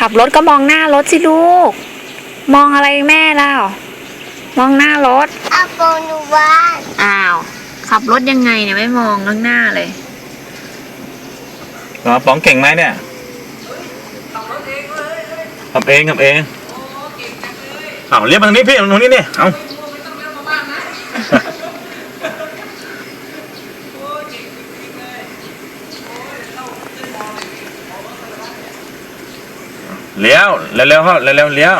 ขับรถก็มองหน้ารถสิลูก มองอะไรแม่แล้วมองหน้ารถอาโปนูบ้านอ้าว ขับรถยังไงเนี่ยไม่มองข้างหน้าเลยเหรอป๋องเก่งไหมเนี่ยขับเองขับเองเอาเรียกมาตรงนี้พี่ตรงนี้นี่เอา เลี้ยวเร็วๆเข้าเร็วๆเลี้ยว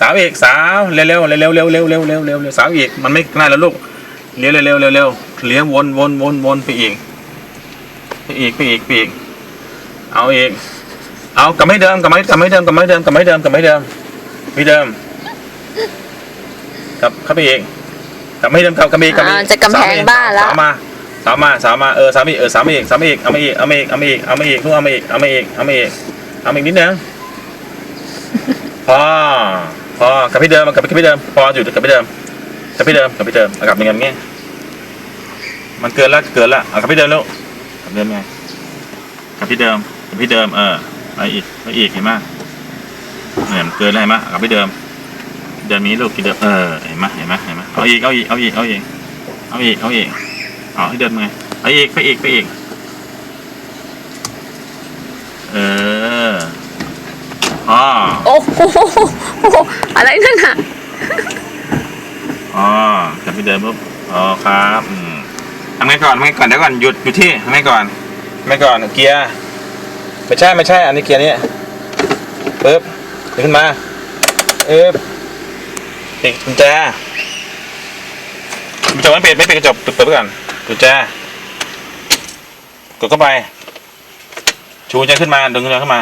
สาวอีกสาวเร็วๆเร็วๆเร็วๆเร็วๆเร็วๆเร็วๆเร็วๆเร็วๆสาวอีกมันไม่ง่ายแล้วลูกเลี้ยวเร็วๆเร็วๆเร็วๆเลี้ยววนวนวนวนไปอีกไปอีกไปอีกไปอีกเอาอีกเอากลับไม่เดิมกลับไม่กลับไม่เดิมกลับไม่เดิมกลับไม่เดิมกลับไม่เดิมไม่เดิมกลับเข้าไปอีกกลับไม่เดิมกลับกลับอีกกลับอีอ่ากจะกำแพงบ้านแล้วสามมาสามมาสามมาเออสามอีกเออสามอีกสามอีกเอามาอีกเอามาอีกเอามาอีกเอามาอีกนู่นเอามาอีกเอามาอีกเอามาอีกเอามาอีกนิดนึง พอพอกลับที่เดิมกลับไปที่เดิมพออยู่กลับที่เดิมกลับที่เดิมกลับที่เดิมเอากลับอย่างเงี้ยมันเกินล้วเกินล้วเอากลับที่เดิมแลูกกลับเดิมไงกลับที่เดิมกลับที่เดิมเออไปอีกไปอีกเห็นไหมเนี่ยมันเกินแล้วเห็นไหมกลับที่เดิม เดินนี้ลูกที่เดิมเออเห็นไหมเห็นไหมเห็นไหมเอาอีกเอาอีกเอาอีกเอาอีกเอาอีกเอาอีกเอาที่เดิมไงไปอีกไปอีกไปอีก เออ อ๋อโอ้โหอะไรนั่นน่ะอ๋อกลับที่เดิมปุ๊บอ๋อครับอืมทำไงก่อนทำไงก่อนเดี๋ยวก่อนหยุดหยุดที่ทำไงก่อนทำไงก่อนเกียร์ไม่ใช่ไม่ใช่ อันนี้เกียร์นี้ปึ๊บเดี๋ยวขึ้นมาเอ๊บปิดกุญแจกระจไม่ปิดไม่ปิดกระจกเปิดเปิดก่อนกุญแจกดเข้าไปชูกุญแจขึ้นมาดึงกุญแจขึ้นมา